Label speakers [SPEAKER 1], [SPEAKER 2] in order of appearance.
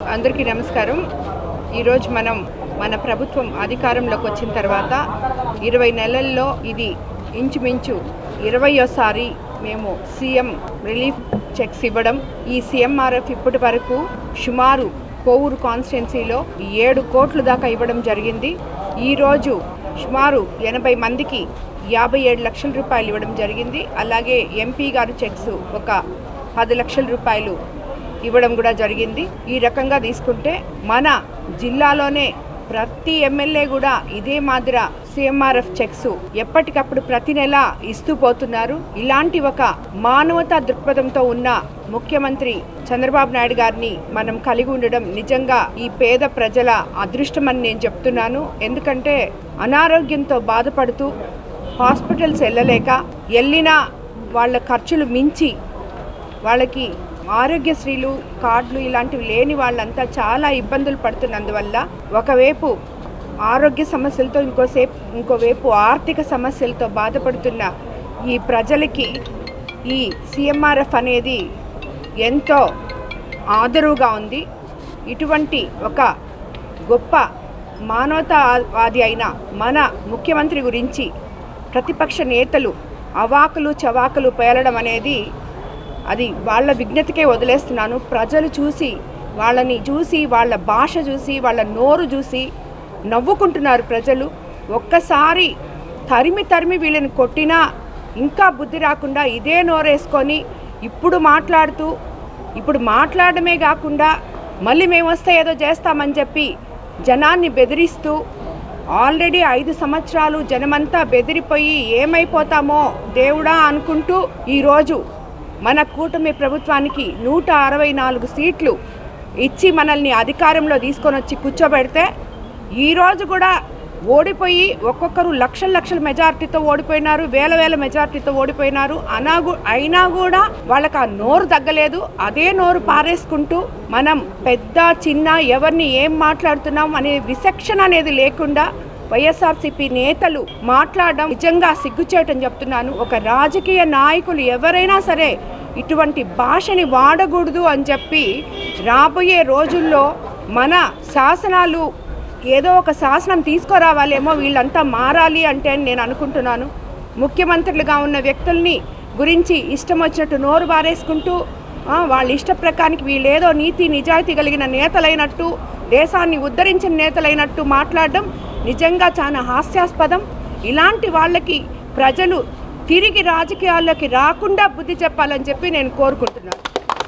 [SPEAKER 1] అందరికీ నమస్కారం. ఈరోజు మనం మన ప్రభుత్వం అధికారంలోకి వచ్చిన తర్వాత ఇరవై నెలల్లో ఇది ఇంచుమించు ఇరవయోసారి మేము సీఎం రిలీఫ్ చెక్స్ ఇవ్వడం. ఈ సీఎంఆర్ఎఫ్ ఇప్పటి వరకు సుమారు కోవూరు కాన్స్టిట్యున్సీలో ఏడు కోట్ల దాకా ఇవ్వడం జరిగింది. ఈరోజు సుమారు ఎనభై మందికి యాభై ఏడు లక్షల రూపాయలు ఇవ్వడం జరిగింది. అలాగే ఎంపీ గారు చెక్స్ ఒక పది లక్షల రూపాయలు ఇవ్వడం కూడా జరిగింది. ఈ రకంగా తీసుకుంటే మన జిల్లాలోనే ప్రతి ఎమ్మెల్యే కూడా ఇదే మాదిర సిఎంఆర్ఎఫ్ చెక్స్ ఎప్పటికప్పుడు ప్రతి నెల ఇస్తూ పోతున్నారు. ఇలాంటి ఒక మానవతా దృక్పథంతో ఉన్న ముఖ్యమంత్రి చంద్రబాబు నాయుడు గారిని మనం కలిగి ఉండడం నిజంగా ఈ పేద ప్రజల అదృష్టమని నేను చెప్తున్నాను. ఎందుకంటే అనారోగ్యంతో బాధపడుతూ హాస్పిటల్స్ వెళ్ళలేక వెళ్ళిన వాళ్ళ ఖర్చులు మించి వాళ్ళకి ఆరోగ్యశ్రీలు కార్డులు ఇలాంటివి లేని వాళ్ళంతా చాలా ఇబ్బందులు పడుతున్నందువల్ల ఒకవైపు ఆరోగ్య సమస్యలతో ఇంకోసేపు ఇంకోవైపు ఆర్థిక సమస్యలతో బాధపడుతున్న ఈ ప్రజలకి ఈ సిఎంఆర్ఎఫ్ అనేది ఎంతో ఆదరువుగా ఉంది. ఇటువంటి ఒక గొప్ప మానవతావాది అయిన మన ముఖ్యమంత్రి గురించి ప్రతిపక్ష నేతలు అవాకులు చవాకులు పేలడం అనేది అది వాళ్ళ విజ్ఞతకే వదిలేస్తున్నాను. ప్రజలు చూసి వాళ్ళని చూసి వాళ్ళ భాష చూసి వాళ్ళ నోరు చూసి నవ్వుకుంటున్నారు ప్రజలు. ఒక్కసారి తరిమి తరిమి వీళ్ళని కొట్టినా ఇంకా బుద్ధి రాకుండా ఇదే నోరేసుకొని ఇప్పుడు మాట్లాడుతూ ఇప్పుడు మాట్లాడమే కాకుండా మళ్ళీ మేము వస్తే ఏదో చేస్తామని చెప్పి జనాన్ని బెదిరిస్తూ ఆల్రెడీ ఐదు సంవత్సరాలు జనమంతా బెదిరిపోయి ఏమైపోతామో దేవుడా అనుకుంటూ ఈరోజు మన కూటమి ప్రభుత్వానికి నూట అరవై నాలుగు సీట్లు ఇచ్చి మనల్ని అధికారంలో తీసుకొని వచ్చి కూర్చోబెడితే ఈరోజు కూడా ఓడిపోయి ఒక్కొక్కరు లక్షల లక్షల మెజార్టీతో ఓడిపోయినారు వేల వేల మెజారిటీతో ఓడిపోయినారు. అనాగు అయినా కూడా వాళ్ళకి ఆ నోరు తగ్గలేదు. అదే నోరు పారేసుకుంటూ మనం పెద్ద చిన్న ఎవరిని ఏం మాట్లాడుతున్నాం అనే విచక్షణ అనేది లేకుండా వైఎస్ఆర్సీపీ నేతలు మాట్లాడడం నిజంగా సిగ్గుచేయటం చెప్తున్నాను. ఒక రాజకీయ నాయకులు ఎవరైనా సరే ఇటువంటి భాషని వాడకూడదు అని చెప్పి రాబోయే రోజుల్లో మన శాసనాలు ఏదో ఒక శాసనం తీసుకురావాలేమో వీళ్ళంతా మారాలి అంటే అని నేను అనుకుంటున్నాను. ముఖ్యమంత్రులుగా ఉన్న వ్యక్తుల్ని గురించి ఇష్టం వచ్చినట్టు నోరు బారేసుకుంటూ వాళ్ళ ఇష్ట ప్రకారానికి వీళ్ళేదో నీతి నిజాయితీ కలిగిన నేతలైనట్టు దేశాన్ని ఉద్ధరించిన నేతలైనట్టు మాట్లాడడం నిజంగా చాలా హాస్యాస్పదం. ఇలాంటి వాళ్ళకి ప్రజలు తిరిగి రాజకీయాల్లోకి రాకుండా బుద్ధి చెప్పాలని చెప్పి నేను కోరుకుంటున్నాను.